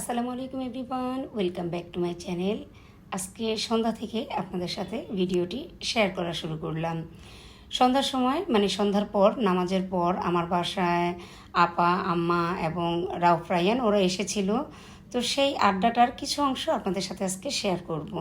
আসসালামু আলাইকুম everyone, welcome back to my channel. আজকে সন্ধ্যা থেকে আপনাদের সাথে ভিডিওটি শেয়ার করা শুরু করলাম। সন্ধ্যার সময় মানে সন্ধ্যার পর, নামাজের পর আমার বাসায় আপা, আম্মা এবং রাউফ, রায়ান ওরা এসেছিল। তো সেই আড্ডাটার কিছু অংশ আপনাদের সাথে আজকে শেয়ার করব।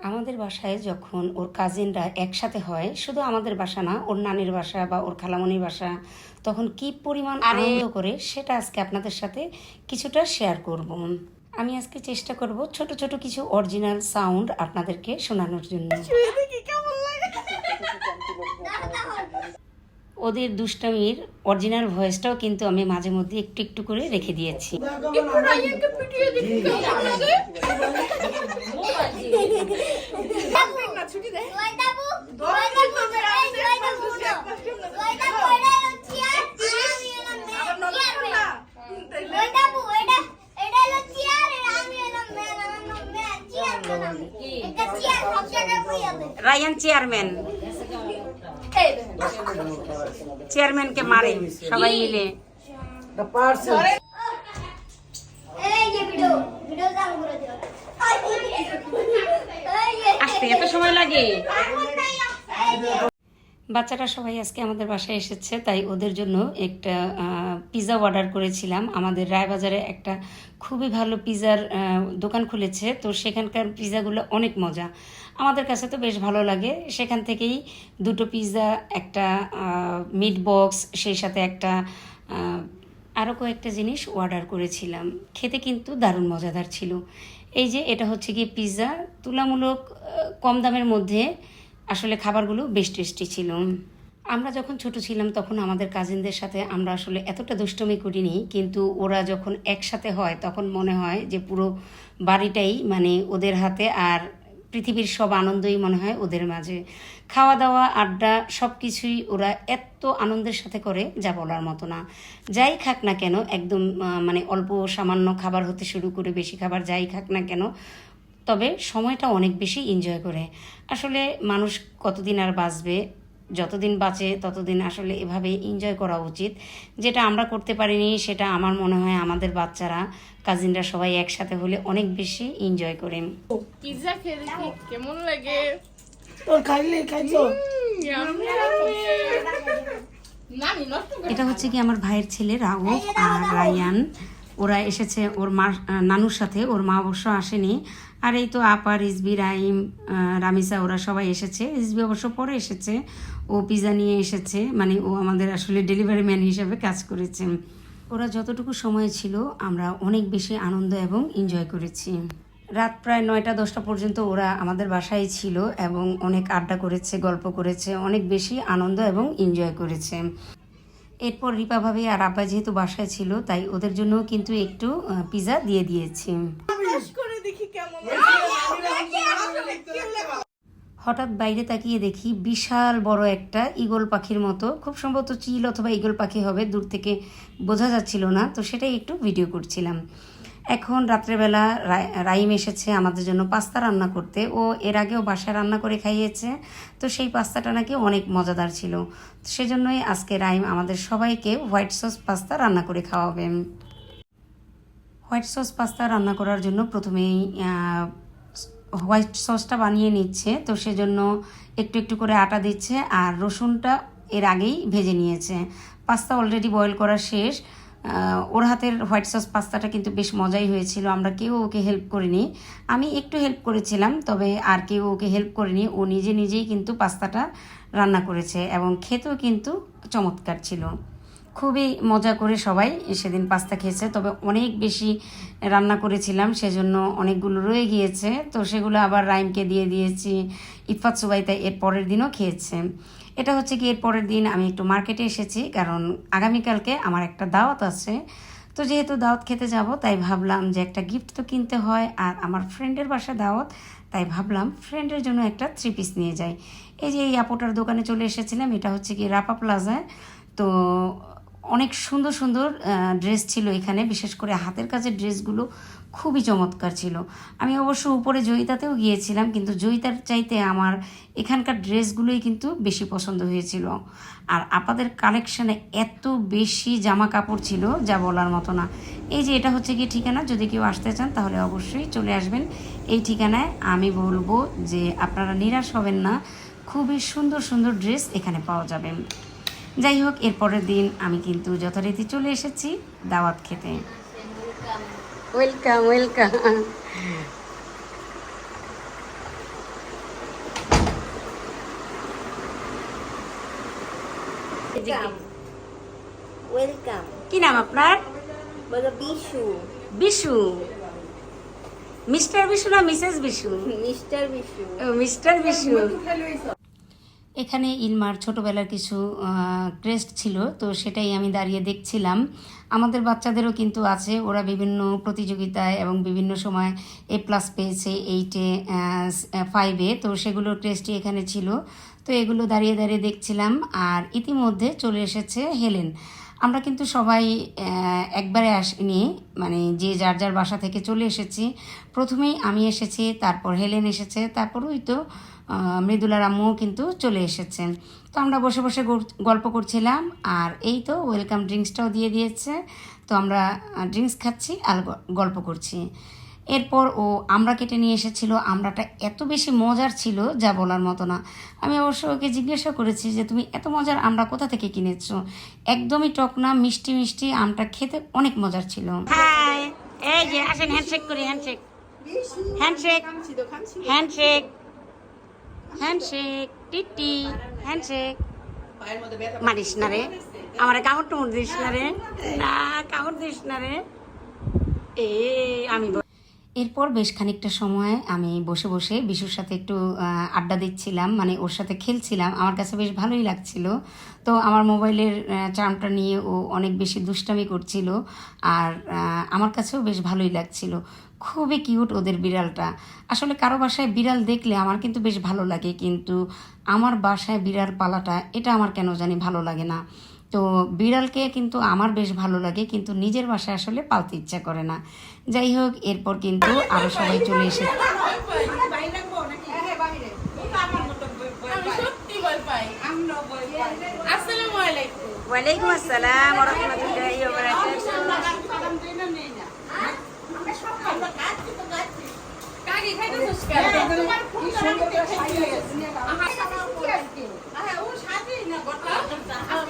আমাদের বাসায় যখন ওর কাজিনরা একসাথে হয় শুধু আমাদের বাসা না ওর নানির বাসা বা ওর খালামনির বাসা তখন কি পরিমাণ আনন্দ করে সেটা আজকে আপনাদের সাথে কিছুটা শেয়ার করব। আমি আজকে চেষ্টা করব ছোট ছোট কিছু অরিজিনাল সাউন্ড আপনাদেরকে শোনানোর জন্য। ওদের দুষ্টামির অরিজিনাল ভয়েসটাও কিন্তু আমি মাঝে মধ্যে একটু একটু করে রেখে দিয়েছি। রায়ান চেয়ারম্যান চেয়ারম্যানকে মারে সবাই মিলে। আসতে এত সময় লাগে। বাচ্চারা সবাই আজকে আমাদের বাসায় এসেছে তাই ওদের জন্য একটা পিৎজা অর্ডার করেছিলাম। আমাদের রায়বাজারে একটা খুবই ভালো পিৎজার দোকান খুলেছে তো সেখানকার পিৎজাগুলো অনেক মজা। আমাদের কাছে তো বেশ ভালো লাগে। সেখান থেকেই দুটো পিৎজা একটা মিট বক্স সেই সাথে একটা আরও কয়েকটা জিনিস অর্ডার করেছিলাম। খেতে কিন্তু দারুণ মজাদার ছিল। এই যে এটা হচ্ছে কি পিৎজা তুলামূলক কম দামের মধ্যে আসলে খাবারগুলো বেশ টেস্টি ছিল। আমরা যখন ছোট ছিলাম তখন আমাদের কাজিনদের সাথে আমরা আসলে এতটা দুষ্টমি করিনি, কিন্তু ওরা যখন একসাথে হয় তখন মনে হয় যে পুরো বাড়িটাই মানে ওদের হাতে আর পৃথিবীর সব আনন্দই মনে হয় ওদের মাঝে। খাওয়া দাওয়া আড্ডা সব কিছুই ওরা এত আনন্দের সাথে করে যা বলার মতো না। যাই খাক না কেন, একদম মানে অল্প সামান্য খাবার হতে শুরু করে বেশি খাবার যাই খাক না কেন, তবে সময়টা অনেক বেশি এনজয় করে। আসলে মানুষ কতদিন আর বাঁচবে যতদিন বাঁচে ততদিন আসলে এভাবে এনজয় করা উচিত। যেটা আমরা করতে পারিনি সেটা আমার মনে হয় আমাদের বাচ্চারা কাজিনরা সবাই একসাথে হলে অনেক বেশি এনজয় করেন পিৎজা খেয়ে কেমন লাগে? তোর খাইলে খাইছো? এটা হচ্ছে কি আমার ভাইয়ের ছেলে রাউফ আর রায়ান। ওরা এসেছে ওর মা নানুর সাথে, ওর মা অবশ্য আসেনি। আর এই তো আপা রিজবি রাইম রামিসা, ওরা সবাই এসেছে। রিজবি অবশ্য পরে এসেছে। ও পিজা নিয়ে এসেছে। মানে ও আমাদের আসলে ডেলিভারি ম্যান হিসেবে কাজ করেছে। ওরা যতটুকু সময় ছিল, আমরা অনেক বেশি আনন্দ এবং এনজয় করেছি। রাত প্রায় নয়টা, দশটা পর্যন্ত ওরা আমাদের বাসায় ছিল এবং অনেক আড্ডা করেছে, গল্প করেছে, অনেক বেশি আনন্দ এবং এনজয় করেছে। এরপর রিপা ভাবি আর আব্বা যেহেতু বাসায় ছিল, তাই ওদের জন্য কিন্তু একটু পিজা দিয়ে দিয়েছি। হঠাৎ বাইরে তাকিয়ে দেখি বিশাল বড় একটা ইগল পাখির মতো। খুব সম্ভবত চিল অথবা ইগল পাখি হবে, দূর থেকে বোঝা যাচ্ছিল না, তো সেটাই একটু ভিডিও করছিলাম। এখন রাত্রেবেলা রাইম এসেছে আমাদের জন্য পাস্তা রান্না করতে। ও এর আগেও বাসায় রান্না করে খাইয়েছে। তো সেই পাস্তাটা নাকি অনেক মজাদার ছিল। সেজন্যই আজকে রাইম আমাদের সবাইকে হোয়াইট সস পাস্তা রান্না করে খাওয়াবে হোয়াইট সস পাস্তা রান্না করার জন্য প্রথমেই হোয়াইট সসটা বানিয়ে নিচ্ছে। তো সেজন্য একটু একটু করে আটা দিচ্ছে আর রসুনটা এর আগেই ভেজে নিয়েছে। পাস্তা অলরেডি বয়েল করা শেষ। ওর হাতের হোয়াইট সস পাস্তাটা কিন্তু বেশ মজাই হয়েছিল, আমরা কেউ ওকে হেল্প করিনি। আমি একটু হেল্প করেছিলাম, তবে আর কেউ ওকে হেল্প করেনি, ও নিজে নিজেই কিন্তু পাস্তাটা রান্না করেছে এবং খেতেও কিন্তু চমৎকার ছিল। খুবই মজা করে সবাই সেদিন পাস্তা খেয়েছে, তবে অনেক বেশি রান্না করেছিলাম, সেজন্য অনেকগুলো রয়ে গিয়েছে। তো সেগুলো আবার রাইমকে দিয়ে দিয়েছি, ইফাত সুবাইতা এর পরের দিনও খেয়েছে। এটা হচ্ছে কি, এর পরের দিন আমি একটু মার্কেটে এসেছি, কারণ আগামীকালকে আমার একটা দাওয়াত আছে। তো যেহেতু দাওয়াত খেতে যাব, তাই ভাবলাম যে একটা গিফট তো কিনতে হয়, আর আমার ফ্রেন্ডের বাসা দাওয়াত, তাই ভাবলাম ফ্রেন্ডের জন্য একটা থ্রি পিস নিয়ে যাই। এই যে এই আপোটার দোকানে চলে এসেছিলাম, এটা হচ্ছে কি রাপা প্লাজায় তো অনেক সুন্দর সুন্দর ড্রেস ছিল এখানে, বিশেষ করে হাতের কাজের ড্রেসগুলো খুবই চমৎকার ছিল। আমি অবশ্য উপরে জয়িতাতেও গিয়েছিলাম, কিন্তু জয়িতার চাইতে আমার এখানকার ড্রেসগুলোই কিন্তু বেশি পছন্দ হয়েছিল। আর আপাদের কালেকশানে এত বেশি জামা কাপড় ছিল যা বলার মতো না। এই যে এটা হচ্ছে কি ঠিকানা, যদি কেউ আসতে চান তাহলে অবশ্যই চলে আসবেন। এই ঠিকানায় আমি বলব যে আপনারা নিরাশ হবেন না, খুবই সুন্দর সুন্দর ড্রেস এখানে পাওয়া যাবে। যাই হোক, এরপরের দিন আমি কিন্তু যথারীতি চলে এসেছি দাওয়াত খেতে। ওয়েলকাম ওয়েলকাম ওয়েলকাম কি নাম আপনার? বলো বিশু। বিশু? মিস্টার বিশু না missus Bishu? Mister Bishu. Mister Bishu. এখানে ইলমার ছোটোবেলার কিছু ক্রেস্ট ছিল, তো সেটাই আমি দাঁড়িয়ে দেখছিলাম। আমাদের বাচ্চাদেরও কিন্তু আছে, ওরা বিভিন্ন প্রতিযোগিতায় এবং বিভিন্ন সময় এ প্লাস পেয়েছে এইটে ফাইভে তো সেগুলোর ক্রেস্টই এখানে ছিল। তো এগুলো দাঁড়িয়ে দাঁড়িয়ে দেখছিলাম আর ইতিমধ্যে চলে এসেছে হেলেন। আমরা কিন্তু সবাই একবারে আসিনি মানে যে যার যার বাসা থেকে চলে এসেছি। প্রথমেই আমি এসেছি, তারপর হেলেন এসেছে, তারপর ওই তো মৃদুলার আম্মুও কিন্তু চলে এসেছেন তো আমরা বসে বসে গল্প করছিলাম আর এই তো ওয়েলকাম ড্রিঙ্কসটাও দিয়ে দিয়েছে। তো আমরা ড্রিঙ্কস খাচ্ছি আর গল্প করছি। এরপর ও আমরা কেটে নিয়ে এসেছিল, আমরাটা এত বেশি মজার ছিল যা বলার মতো না। আমি অবশ্য ওকে জিজ্ঞাসা করেছি যে, তুমি এত মজার আমরা কোথা থেকে কিনেছো? একদমই টক না, মিষ্টি মিষ্টি আমটা খেতে অনেক মজার ছিল। এই যে আসেন হ্যান্ডশেক করি হ্যান্ডশেক হ্যান্ডশেক হ্যান্ডশেক হ্যান্ডশেক টিটি হ্যান্ডশেক মারিস না রে, আমার টুমড় দিস না রে। না কামড় দিস না রে। এ, আমি এরপর বেশ খানিকটা সময় আমি বসে বসে বিশুর সাথে একটু আড্ডা দিচ্ছিলাম মানে ওর সাথে খেলছিলাম। আমার কাছে বেশ ভালোই লাগছিল। তো আমার মোবাইলের চার্মটা নিয়ে ও অনেক বেশি দুষ্টামি করছিল আর আমার কাছেও বেশ ভালোই লাগছিল। খুবই কিউট ওদের বিড়ালটা। আসলে কারও বাসায় বিড়াল দেখলে আমার কিন্তু বেশ ভালো লাগে, কিন্তু আমার বাসায় বিড়াল পালাটা, এটা আমার কেন জানি ভালো লাগে না। তো বিড়ালকে কিন্তু আমার বেশ ভালো লাগে কিন্তু নিজের বাসায় আসলে পালতে ইচ্ছা করে না। যাই হোক এরপর কিন্তু আরও সবাই চলে এসে আমি সত্যি ভয় পাই আসসালামু ওয়ালাইকুম আসসালাম রহমতুল্লাহি ওয়া কাকি খাইতেছিস কেন তোমার আমার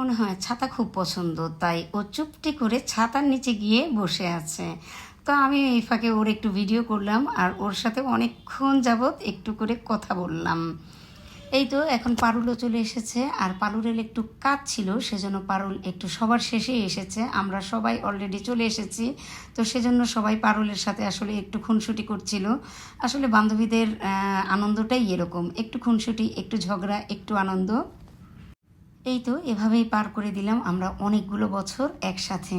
মনে হয় ছাতা খুব পছন্দ, তাই ও চুপটি করে ছাতার নিচে গিয়ে বসে আছে। তো আমি এই ফাঁকে ওর একটু ভিডিও করলাম আর ওর সাথে অনেকক্ষণ যাবৎ একটু করে কথা বললাম। এই তো এখন পারুলও চলে এসেছে আর পারুলের একটু কাজ ছিল, সেজন্য পারুল একটু সবার শেষেই এসেছে। আমরা সবাই অলরেডি চলে এসেছি, তো সেজন্য সবাই পারুলের সাথে আসলে একটু খুনসুটি করছিল। আসলে বান্ধবীদের আনন্দটাই এরকম, একটু খুনসুটি, একটু ঝগড়া, একটু আনন্দ। এই তো এভাবেই পার করে দিলাম আমরা অনেকগুলো বছর একসাথে।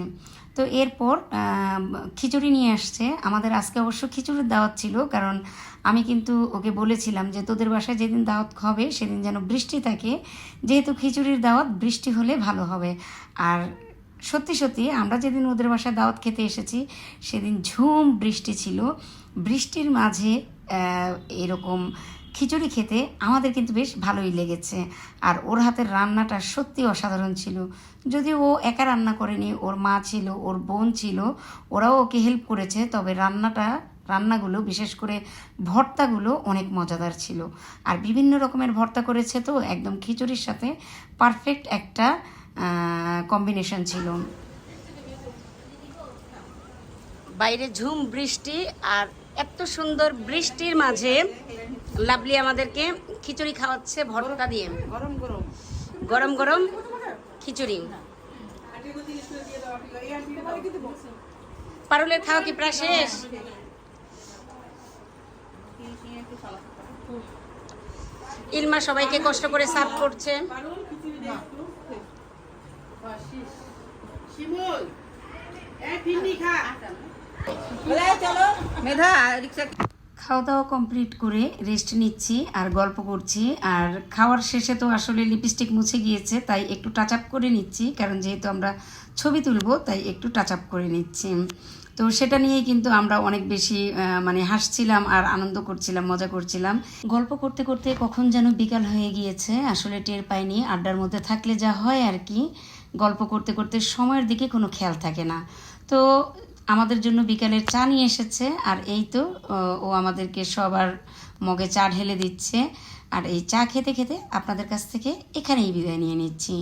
তো এরপর খিচুড়ি নিয়ে আসছে। আমাদের আজকে অবশ্য খিচুড়ির দাওয়াত ছিল, কারণ আমি কিন্তু ওকে বলেছিলাম যে তোদের বাসায় যেদিন দাওয়াত হবে সেদিন যেন বৃষ্টি থাকে। যেহেতু খিচুড়ির দাওয়াত, বৃষ্টি হলে ভালো হবে। আর সত্যি সত্যি, আমরা যেদিন ওদের বাসায় দাওয়াত খেতে এসেছি, সেদিন ঝুম বৃষ্টি ছিল। বৃষ্টির মাঝে এরকম খিচুড়ি খেতে আমাদের কিন্তু বেশ ভালোই লেগেছে। আর ওর হাতের রান্নাটা সত্যি অসাধারণ ছিল। যদিও ও একা রান্না করেনি, ওর মা ছিল, ওর বোন ছিল, ওরাও ওকে হেল্প করেছে, তবে রান্নাটা, রান্নাগুলো, বিশেষ করে ভর্তাগুলো অনেক মজাদার ছিল। আর বিভিন্ন রকমের ভর্তা করেছে তো, একদম খিচুড়ির সাথে পারফেক্ট একটা কম্বিনেশন ছিল। বাইরে ঝুম, বৃষ্টি আর এত সুন্দর বৃষ্টির মাঝে লাভলি আমাদেরকে খিচুড়ি খাওয়াচ্ছে ভর্তা দিয়ে। গরম গরম। গরম গরম খিচুড়ি। পারুলের খাওয়া কি প্রায় শেষ? ইলমা সবাইকে কষ্ট করে সার্ভ করছে। শিমুল খা। খাওয়া দাওয়া কমপ্লিট করে রেস্ট নিচ্ছি আর গল্প করছি। আর খাওয়ার শেষে তো আসলে লিপস্টিক মুছে গিয়েছে, তাই একটু টাচ আপ করে নিচ্ছি। কারণ যেহেতু আমরা ছবি তুলবো, তাই একটু টাচ আপ করে নিচ্ছি। তো সেটা নিয়েই কিন্তু আমরা অনেক বেশি মানে হাসছিলাম আর আনন্দ করছিলাম, মজা করছিলাম। গল্প করতে করতে কখন যেন বিকাল হয়ে গিয়েছে, আসলে টের পাইনি। আড্ডার মধ্যে থাকলে যা হয় আর কি, গল্প করতে করতে সময়ের দিকে কোনো খেয়াল থাকে না। তো আমাদের জন্য বিকালের চা নিয়ে এসেছে, আর এই তো, ও আমাদেরকে সবার মগে চা ঢেলে দিচ্ছে। আর এই চা খেতে খেতে আপনাদের কাছ থেকে এখানেই বিদায় নিয়ে নিচ্ছি।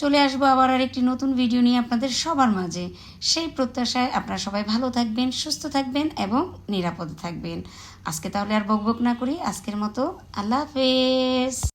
চলে আসব আবার আর একটি নতুন ভিডিও নিয়ে আপনাদের সবার মাঝে। সেই প্রত্যাশায় আপনারা সবাই ভালো থাকবেন, সুস্থ থাকবেন এবং নিরাপদে থাকবেন। আজকে তাহলে আর বকবক না করি, আজকের মতো আল্লাহ হাফেজ।